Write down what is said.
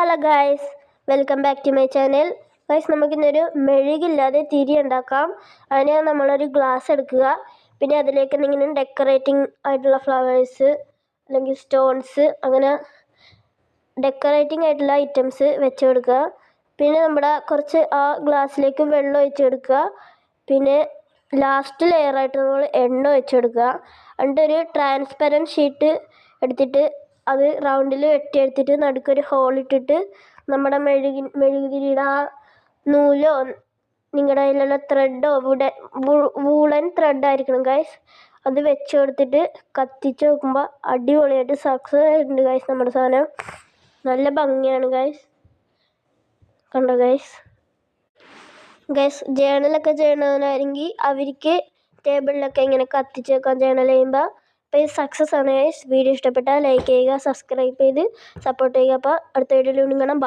Hello guys welcome back to my channel. Guys നമുക്കിന്നൊരു മെഴുകില്ലാതെ തിരി ഉണ്ടാക്കാം. അതിന് നമ്മളൊരു ഗ്ലാസ് എടുക്കുക. പിന്നെ അതിലേക്ക് എന്തെങ്കിലും ഡെക്കറേറ്റിംഗ് ആയിട്ടുള്ള ഫ്ലവേഴ്സ് അല്ലെങ്കിൽ സ്റ്റോൺസ് അങ്ങനെ ഡെക്കറേറ്റിംഗ് ആയിട്ടുള്ള ഐറ്റംസ് വെച്ച് കൊടുക്കുക. പിന്നെ നമ്മുടെ കുറച്ച് ആ ഗ്ലാസ്സിലേക്ക് വെള്ളം ഒഴിച്ച് കൊടുക്കുക. പിന്നെ ലാസ്റ്റ് ലെയറായിട്ട് നമ്മൾ എണ്ണ ഒഴിച്ച് കൊടുക്കുക. എന്നിട്ടൊരു ട്രാൻസ്പെറന്റ് ഷീറ്റ് എടുത്തിട്ട് അത് റൗണ്ടിൽ വെട്ടിയെടുത്തിട്ട് നടുക്കൊരു ഹോൾ ഇട്ടിട്ട് നമ്മുടെ മെഴുകി മെഴുകുതിരിയുടെ ആ നൂലോ നിങ്ങളുടെ കയ്യിലുള്ള ത്രെഡോ വുഡൻ വൂളൻ ത്രെഡ് ത്രെഡായിരിക്കണം ഗൈസ് അത് വെച്ച് കൊടുത്തിട്ട് കത്തിച്ച് നോക്കുമ്പോൾ അടിപൊളിയായിട്ട് സക്സസ് ആയിട്ടുണ്ട് ഗൈസ് നമ്മുടെ സാധനം. നല്ല ഭംഗിയാണ് ഗൈസ് കണ്ടോ ഗൈസ് ഗൈസ് ജേണലൊക്കെ ചെയ്യണവരാണെങ്കിൽ അവർക്ക് ടേബിളിലൊക്കെ ഇങ്ങനെ കത്തിച്ച് വെക്കാൻ ജേണൽ ചെയ്യുമ്പോൾ അപ്പോൾ ഇത് സക്സസ് ആണ് ഗൈസ് വീഡിയോ ഇഷ്ടപ്പെട്ടാൽ ലൈക്ക് ചെയ്യുക സബ്സ്ക്രൈബ് ചെയ്ത് സപ്പോർട്ട് ചെയ്യുക. അപ്പോൾ അടുത്ത വീഡിയോയിൽ വീണ്ടും കാണാം.